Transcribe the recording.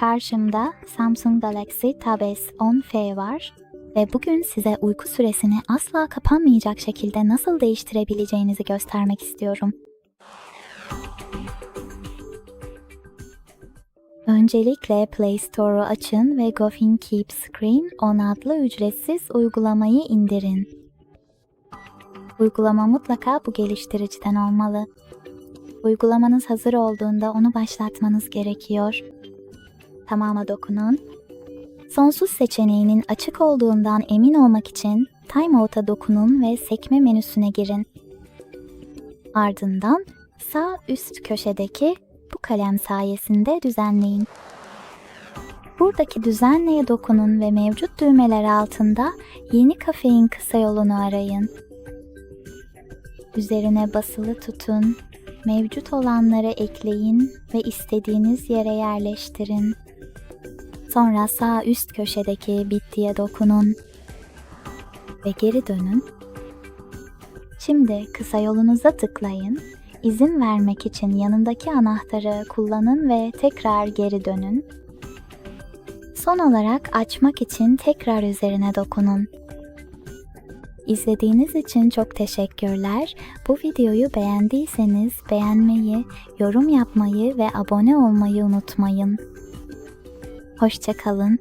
Karşımda Samsung Galaxy Tab S10F var ve bugün size uyku süresini asla kapanmayacak şekilde nasıl değiştirebileceğinizi göstermek istiyorum. Öncelikle Play Store'u açın ve Goffin Keep Screen On adlı ücretsiz uygulamayı indirin. Uygulama mutlaka bu geliştiriciden olmalı. Uygulamanız hazır olduğunda onu başlatmanız gerekiyor. Tamama dokunun. Sonsuz seçeneğinin açık olduğundan emin olmak için Timeout'a dokunun ve sekme menüsüne girin. Ardından sağ üst köşedeki bu kalem sayesinde düzenleyin. Buradaki düzenleye dokunun ve mevcut düğmeler altında yeni kafein kısa yolunu arayın. Üzerine basılı tutun, mevcut olanları ekleyin ve istediğiniz yere yerleştirin. Sonra sağ üst köşedeki bittiye dokunun ve geri dönün. Şimdi kısa yolunuza tıklayın. İzin vermek için yanındaki anahtarı kullanın ve tekrar geri dönün. Son olarak açmak için tekrar üzerine dokunun. İzlediğiniz için çok teşekkürler. Bu videoyu beğendiyseniz beğenmeyi, yorum yapmayı ve abone olmayı unutmayın. Hoşçakalın.